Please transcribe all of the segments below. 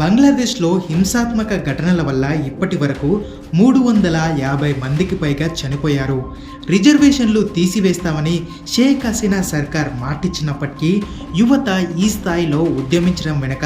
బంగ్లాదేశ్లో హింసాత్మక ఘటనల వల్ల ఇప్పటి వరకు మూడు వందల యాభై మందికి పైగా చనిపోయారు. రిజర్వేషన్లు తీసివేస్తామని షేక్ హసీనా సర్కార్ మాటిచ్చినప్పటికీ యువత ఈ స్థాయిలో ఉద్యమించడం వెనుక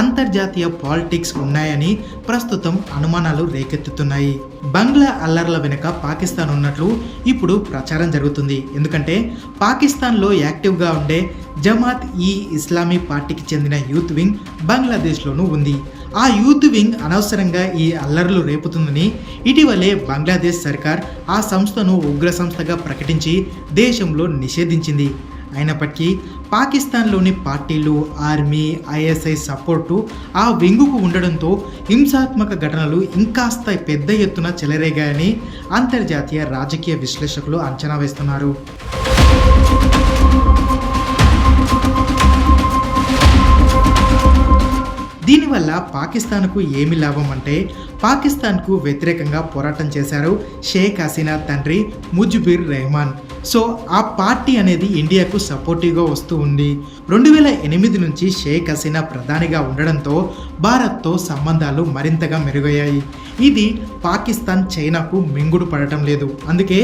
అంతర్జాతీయ పాలిటిక్స్ ఉన్నాయని ప్రస్తుతం అనుమానాలు రేకెత్తుతున్నాయి. బంగ్లా అల్లర్ల వెనుక పాకిస్తాన్ ఉన్నట్లు ఇప్పుడు ప్రచారం జరుగుతుంది. ఎందుకంటే పాకిస్తాన్లో యాక్టివ్గా ఉండే జమాత్ ఈ ఇస్లామీ పార్టీకి చెందిన యూత్ వింగ్ బంగ్లాదేశ్లోనూ ఉంది. ఆ యూత్ వింగ్ అనవసరంగా ఈ అల్లర్లు రేపుతుందని ఇటీవలే బంగ్లాదేశ్ సర్కార్ ఆ సంస్థను ఉగ్ర సంస్థగా ప్రకటించి దేశంలో నిషేధించింది. అయినప్పటికీ పాకిస్తాన్లోని పార్టీలు ఆర్మీ ఐఎస్ఐ సపోర్టు ఆ వెంగుకు ఉండడంతో హింసాత్మక ఘటనలు ఇంకాస్త పెద్ద ఎత్తున చెలరేగాయని అంతర్జాతీయ రాజకీయ విశ్లేషకులు అంచనా వేస్తున్నారు. దీనివల్ల పాకిస్తాన్కు ఏమి లాభం అంటే పాకిస్తాన్కు వ్యతిరేకంగా పోరాటం చేశారు షేక్ హసీనా తండ్రి ముజ్బిర్ రెహమాన్. సో ఆ పార్టీ అనేది ఇండియాకు సపోర్టివ్గా వస్తూ ఉంది. రెండు వేల ఎనిమిది నుంచి షేక్ హసీనా ప్రధానిగా ఉండడంతో భారత్తో సంబంధాలు మరింతగా మెరుగయ్యాయి. ఇది పాకిస్తాన్ చైనాకు మింగుడు పడటం లేదు. అందుకే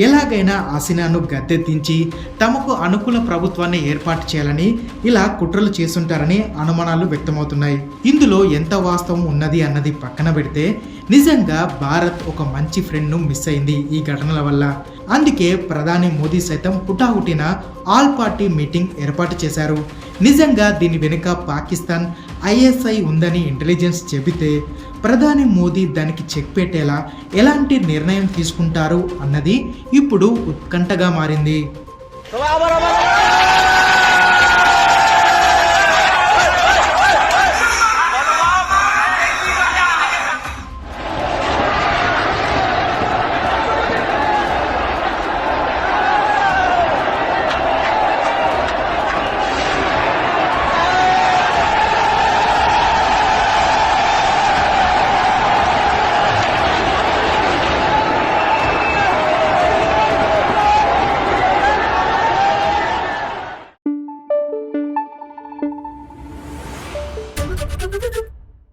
ఎలాగైనా హసీనాను గద్దెత్తించి తమకు అనుకూల ప్రభుత్వాన్ని ఏర్పాటు చేయాలని ఇలా కుట్రలు చేస్తుంటారని అనుమానాలు వ్యక్తమవుతున్నాయి. ఇందులో ఎంత వాస్తవం ఉన్నది అన్నది పక్కన పెడితే నిజంగా భారత్ ఒక మంచి ఫ్రెండ్ను మిస్ అయింది ఈ ఘటనల వల్ల. అందుకే ప్రధాని మోదీ సైతం హుటాహుటిన ఆల్ పార్టీ మీటింగ్ ఏర్పాటు చేశారు. నిజంగా దీని వెనుక పాకిస్తాన్ ఐఎస్ఐ ఉందని ఇంటెలిజెన్స్ చెబితే ప్రధాని మోదీ దానికి చెక్ పెట్టేలా ఎలాంటి నిర్ణయం తీసుకుంటారు అన్నది ఇప్పుడు ఉత్కంఠగా మారింది.